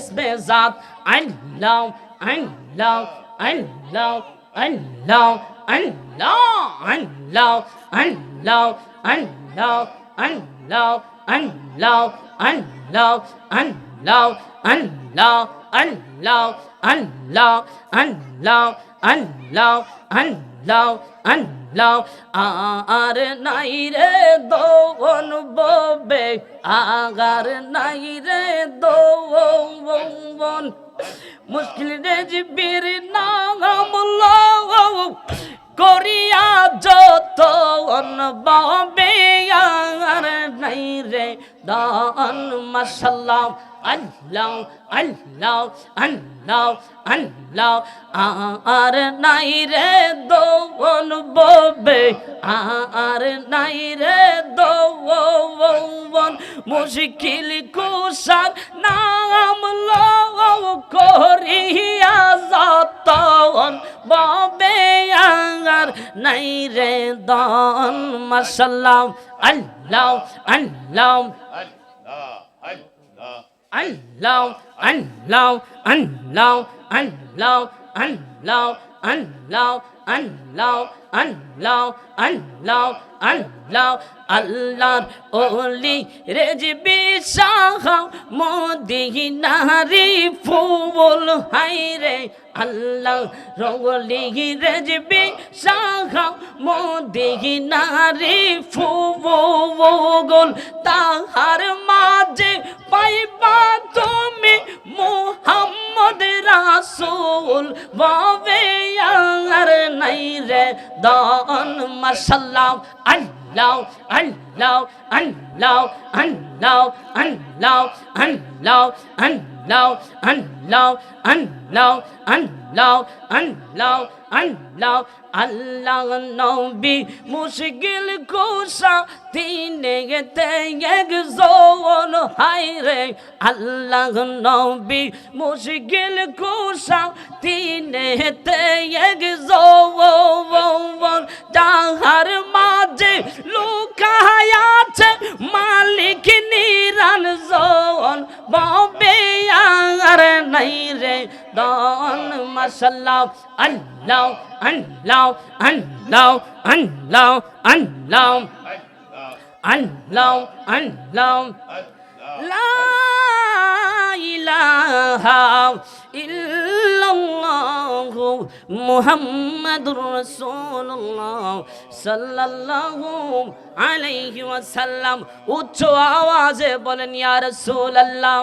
ইসমে জাত আল্লাহ আল্লাহ আল্লাহ আল্লাহ আল্লাহ আল্লাহ আল্লাহ আল্লাহ আল্লাহ আল্লাহ আল্লাহ আল্লাহ আল্লাহ আল্লাহ আল্লাহ আল্লাহ আল্লাহ আল্লাহ আল্লাহ আর নাই রে দোন ববে, আগার নাই রে দোন মুশকিল রে জিবির নাম করিয়া যত ববে আর নাই রে দান। মাসাল্লাহ আল্লাহ আল্লাহ আল্লাহ আল্লাহ আর নাই রে দোন ববে আর নাই রে দোন মুশকিল কুসার নাম লও করিয়া যতন। ববে আর নাই রে দন মাসাল্লাহ আল্লাহ আল্লাহ। আল্লাহ আল্লাহ আল্লাহ আল্লাহ আল্লাহ আল্লাহ আল্লাহ। আল্লাহ আল্লাহ আল্লাহ আল্লাহর ওলি রেজবি শাহ মদিনারি ফুল হাই আল্লাহ রগলি রেজবি শাহ মদিনারি ফুল তাহার মাঝে পাইবা তুমি মোহাম্মদ রাসূল বাবে আর নাই রে দন। মাশাল্লাহ আল্লাহ আল্লাহ আল্লাহ আল্লাহ আল্লাহ আল্লাহ আল্লাহ লাও আন লাও আন লাও আন লাও আন লাও আন লাও আল্লাহ নবী মুশকিল কুসা তিনে গেতে এক জোন হাই রে আল্লাহ নবী মুশকিল কুসা তিনে হেতে এক জোন তাহার মাঝে লুকায় আছে মালিক নিরান জোন বাবে আর নাই রে দন মাসাল্লাহ আল্লাহ আল্লাহ আল্লাহ আল্লাহ আল্লাহ আল্লাহ আল্লাহ। লা ইলাহা ইল্লাল্লাহু মুহাম্মাদুর রাসূলুল্লাহ সাল্লাল্লাহু আলাইহি ওয়াসাল্লাম। উচ্চ আওয়াজে বলেন, ইয়া রাসূলুল্লাহ।